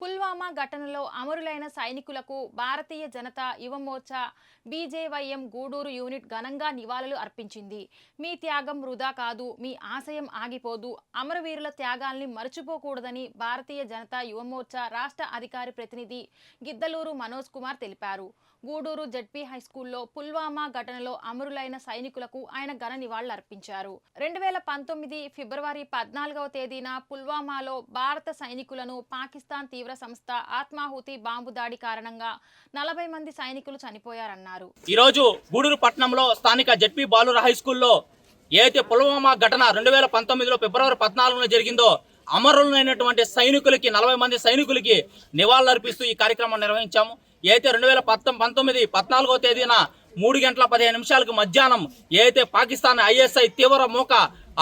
పుల్వామా ఘటనలో అమరులైన సైనికులకు భారతీయ జనతా యువమోర్చా బీజేవైఎం గూడూరు యూనిట్ ఘనంగా నివాళులు అర్పించింది. మీ త్యాగం వృధా కాదు మీ ఆశయం ఆగిపోదు. అమరవీరుల త్యాగాల్ని మరచిపోకూడదని భారతీయ జనతా యువమోర్చా రాష్ట్ర అధికారి ప్రతినిధి గిద్దలూరు మనోజ్ కుమార్ తెలిపారు. గూడూరు జడ్పీ హైస్కూల్లో పుల్వామా ఘటనలో అమరులైన సైనికులకు ఆయన ఘన నివాళులు అర్పించారు. రెండు వేల పంతొమ్మిది ఫిబ్రవరి పద్నాలుగవ తేదీన పుల్వామాలో భారత సైనికులను పాకిస్తాన్ తీవ్ర సంస్థ ఆత్మాహుతి బాంబు దాడి కారణంగా నలభై మంది సైనికులు చనిపోయారన్నారు. ఈరోజు గూడూరు పట్టణంలో స్థానిక జడ్పీ బాలుర హై స్కూల్లో ఏదైతే పుల్వామా ఘటన రెండు వేల పంతొమ్మిదిలో ఫిబ్రవరి పద్నాలుగున జరిగిందో అమరులైనటువంటి సైనికులకి నలభై మంది సైనికులకి నివాళులర్పిస్తూ ఈ కార్యక్రమం నిర్వహించాము. ఏదైతే రెండు వేల పంతొమ్మిది పద్నాలుగో తేదీన మూడు గంటల పదిహేను నిమిషాలకు మధ్యాహ్నం ఏదైతే పాకిస్తాన్ ఐఎస్ఐ తీవ్ర మూక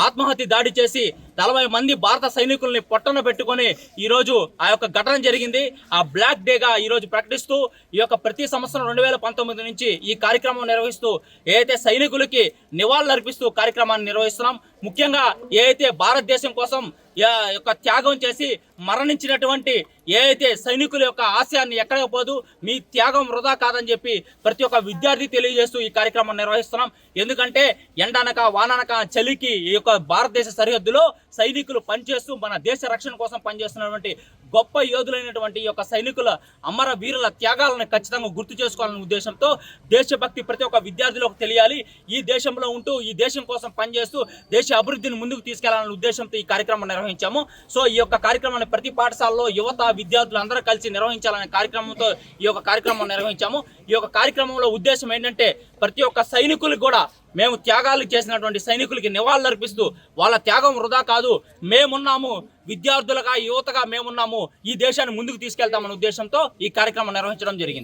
ఆత్మహత్య దాడి చేసి నలభై మంది భారత సైనికుల్ని పొట్టన పెట్టుకొని ఈరోజు ఆ యొక్క ఘటన జరిగింది. ఆ బ్లాక్ డేగా ఈరోజు ప్రకటిస్తూ ఈ యొక్క ప్రతి సంవత్సరం రెండు వేల పంతొమ్మిది నుంచి ఈ కార్యక్రమం నిర్వహిస్తూ ఏదైతే సైనికులకి నివాళులు అర్పిస్తూ కార్యక్రమాన్ని నిర్వహిస్తున్నాం ముఖ్యంగా ఏదైతే భారతదేశం కోసం యొక్క త్యాగం చేసి మరణించినటువంటి ఏదైతే సైనికుల యొక్క ఆశయాన్ని ఎక్కడికి పోదు మీ త్యాగం వృధా కాదని చెప్పి ప్రతి ఒక్క విద్యార్థి తెలియజేస్తూ ఈ కార్యక్రమం నిర్వహిస్తున్నాం. ఎందుకంటే ఎండనక వాననక చలికి ఈ యొక్క భారతదేశ సరిహద్దులో సైనికులు పనిచేస్తూ మన దేశ రక్షణ కోసం పనిచేస్తున్నటువంటి గొప్ప యోధులైనటువంటి ఈ యొక్క సైనికుల అమర వీరుల త్యాగాలను ఖచ్చితంగా గుర్తు చేసుకోవాలనే ఉద్దేశంతో దేశభక్తి ప్రతి ఒక్క విద్యార్థిలోకి తెలియాలి. ఈ దేశంలో ఉంటూ ఈ దేశం కోసం పనిచేస్తూ దేశ అభివృద్ధిని ముందుకు తీసుకెళ్ళాలనే ఉద్దేశంతో ఈ కార్యక్రమం నిర్వహించాము. సో ఈ యొక్క కార్యక్రమాన్ని ప్రతి పాఠశాలలో యువత విద్యార్థులు అందరూ కలిసి నిర్వహించాలనే కార్యక్రమంతో ఈ యొక్క కార్యక్రమం నిర్వహించాము. ఈ యొక్క కార్యక్రమంలో ఉద్దేశం ఏంటంటే ప్రతి ఒక్క సైనికులు కూడా మేము త్యాగాలు చేసినటువంటి సైనికులకి నివాళులర్పిస్తూ వాళ్ళ త్యాగం వృధా కాదు. మేమున్నాము. విద్యార్థులుగా యువతగా మేమున్నాము. ఈ దేశాన్ని ముందుకు తీసుకెళ్తామనే ఉద్దేశంతో ఈ కార్యక్రమం నిర్వహించడం జరిగింది.